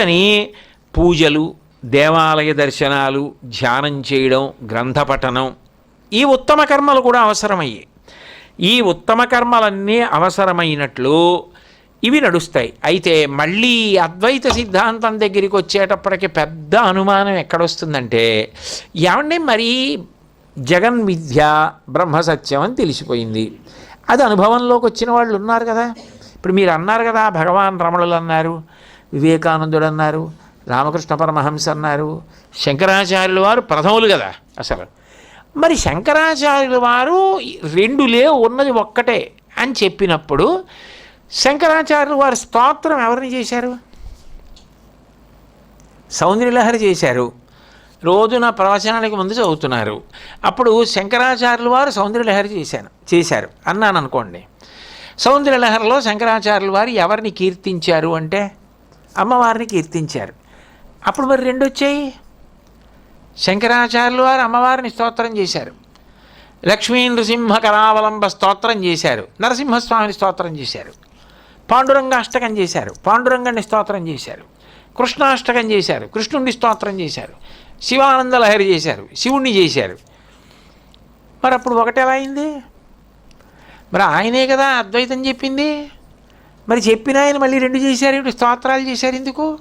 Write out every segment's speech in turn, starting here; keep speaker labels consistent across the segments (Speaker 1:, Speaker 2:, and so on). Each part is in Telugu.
Speaker 1: అని పూజలు దేవాలయ దర్శనాలు ధ్యానం చేయడం గ్రంథ పఠనం ఈ ఉత్తమ కర్మలు కూడా అవసరమయ్యాయి ఈ ఉత్తమ కర్మలన్నీ అవసరమైనట్లు ఇవి నడుస్తాయి. అయితే మళ్ళీ అద్వైత సిద్ధాంతం దగ్గరికి వచ్చేటప్పటికి పెద్ద అనుమానం ఎక్కడొస్తుందంటే ఏమండి మరి జగన్ విద్య బ్రహ్మ సత్యం అని తెలిసిపోయింది. అది అనుభవంలోకి వచ్చిన వాళ్ళు ఉన్నారు కదా. ఇప్పుడు మీరు అన్నారు కదా భగవాన్ రమణులు అన్నారు. వివేకానందుడు అన్నారు రామకృష్ణ పరమహంస అన్నారు. శంకరాచార్యుల వారు ప్రథములు కదా అసలు. మరి శంకరాచార్యుల వారు రెండు ఉన్నది ఒక్కటే అని చెప్పినప్పుడు శంకరాచార్యులు వారి స్తోత్రం ఎవరిని చేశారు? సౌందర్యలహరి చేశారు. రోజు నా ప్రవచనానికి ముందు చదువుతున్నారు. అప్పుడు శంకరాచార్యుల వారు సౌందర్యలహరి చేశాను చేశారు అన్నాను అనుకోండి సౌందర్యలహరిలో శంకరాచార్యుల వారు ఎవరిని కీర్తించారు అంటే? అమ్మవారిని కీర్తించారు. అప్పుడు మరి రెండు వచ్చాయి శంకరాచార్యులు వారు అమ్మవారిని స్తోత్రం చేశారు. లక్ష్మీ నృసింహ కరావలంబ స్తోత్రం చేశారు. నరసింహస్వామిని స్తోత్రం చేశారు. పాండురంగాష్టకం చేశారు. పాండురంగాన్ని స్తోత్రం చేశారు. కృష్ణాష్టకం చేశారు. కృష్ణుణ్ణి స్తోత్రం చేశారు. శివానంద లహరి చేశారు. శివుణ్ణి చేశారు. మరి అప్పుడు ఒకటి ఎలా అయింది? మరి ఆయనే కదా అద్వైతం చెప్పింది? మరి చెప్పిన ఆయన మళ్ళీ రెండు చేశారు స్తోత్రాలు చేశారు ఎందుకు?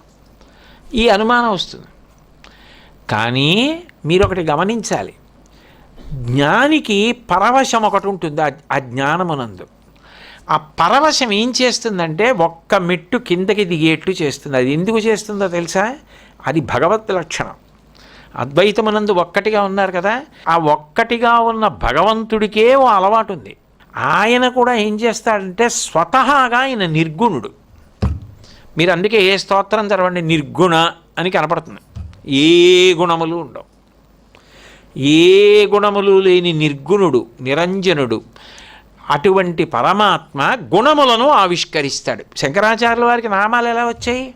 Speaker 1: ఈ అనుమానం వస్తుంది. కానీ మీరు ఒకటి గమనించాలి. జ్ఞానికి పరవశం ఒకటి ఉంటుంది ఆ- ఆ జ్ఞానమునందు. ఆ పరవశం ఏం చేస్తుందంటే ఒక్క మెట్టు కిందకి దిగేట్లు చేస్తుంది. అది ఎందుకు చేస్తుందో తెలుసా? అది భగవత్ లక్షణం. అద్వైతమునందు ఒక్కటిగా ఉన్నారు కదా. ఆ ఒక్కటిగా ఉన్న భగవంతుడికే ఓ అలవాటు ఉంది. ఆయన కూడా ఏం చేస్తాడంటే స్వతహాగా ఆయన నిర్గుణుడు. మీరు అందుకే ఏ స్తోత్రం చదవండి? నిర్గుణ అని కనపడుతుంది. ఏ గుణములు ఉండవు. ఏ గుణములు లేని నిర్గుణుడు నిరంజనుడు అటువంటి పరమాత్మ గుణములను ఆవిష్కరిస్తాడు. శంకరాచార్యుల వారికి నామాలు ఎలా వచ్చాయి?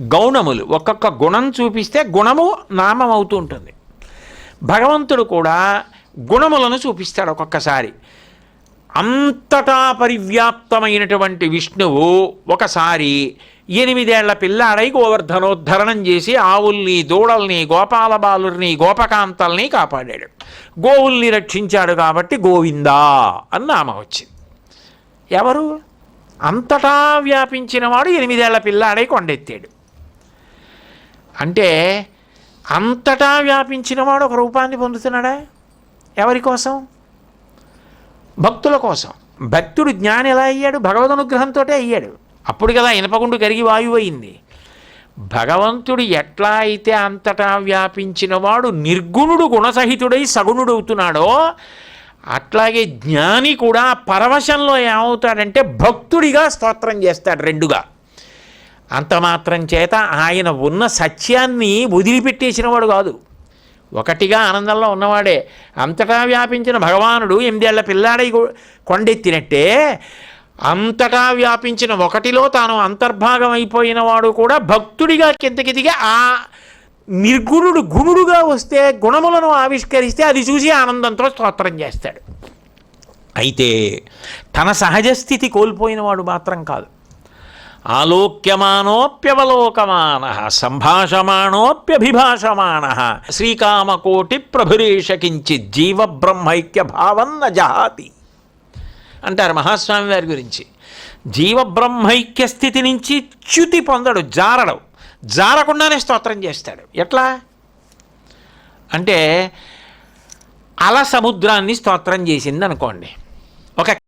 Speaker 1: గౌణములు. ఒక్కొక్క గుణం చూపిస్తే గుణము నామం అవుతూ ఉంటుంది. భగవంతుడు కూడా గుణములను చూపిస్తాడు ఒక్కొక్కసారి. అంతటా పరివ్యాప్తమైనటువంటి విష్ణువు ఒకసారి ఎనిమిదేళ్ళ పిల్లాడై గోవర్ధనోద్ధరణం చేసి ఆవుల్ని దూడల్ని గోపాల బాలుర్ని గోపకాంతల్ని కాపాడాడు. గోవుల్ని రక్షించాడు కాబట్టి గోవిందా అని నామం వచ్చింది. ఎవరు? అంతటా వ్యాపించినవాడు ఎనిమిదేళ్ళ పిల్లాడై కొండెత్తాడు. అంటే అంతటా వ్యాపించినవాడు ఒక రూపాన్ని పొందుతున్నాడా? ఎవరి కోసం? భక్తుల కోసం. భక్తుడు జ్ఞాని ఎలా అయ్యాడు? భగవద్ అనుగ్రహంతో అయ్యాడు. అప్పుడు కదా ఇనపగుండు కరిగి వాయువు అయింది. భగవంతుడు ఎట్లా అయితే అంతటా వ్యాపించినవాడు నిర్గుణుడు గుణసహితుడై సగుణుడవుతున్నాడో అట్లాగే జ్ఞాని కూడా పరవశంలో ఏమవుతాడంటే భక్తుడిగా స్తోత్రం చేస్తాడు రెండుగా. అంత మాత్రం చేత ఆయన ఉన్న సత్యాన్ని వదిలిపెట్టేసినవాడు కాదు. ఒకటిగా ఆనందంలో ఉన్నవాడే. అంతటా వ్యాపించిన భగవానుడు ఎనిమిదేళ్ళ పిల్లాడై కొండెత్తినట్టే అంతటా వ్యాపించిన ఒకటిలో తాను అంతర్భాగం అయిపోయిన వాడు కూడా భక్తుడిగా కిందకి దిగి ఆ నిర్గుణుడు గుణుడుగా వస్తే గుణములను ఆవిష్కరిస్తే అది చూసి ఆనందంతో స్తోత్రం చేస్తాడు. అయితే తన సహజ స్థితి కోల్పోయిన వాడు మాత్రం కాదు. ఆలోక్యమానోప్యవలోకమాన సంభాషమాణోప్యభిభాషమాణ శ్రీకామకోటి ప్రభురీష కించిత్ జీవ బ్రహ్మైక్య భావన్న అంటారు మహాస్వామి వారి గురించి. జీవ బ్రహ్మైక్య స్థితి నుంచి చ్యుతి పొందడు జారడు. జారకుండానే స్తోత్రం చేస్తాడు. ఎట్లా? అంటే అల సముద్రాన్ని స్తోత్రం చేసింది అనుకోండి ఒక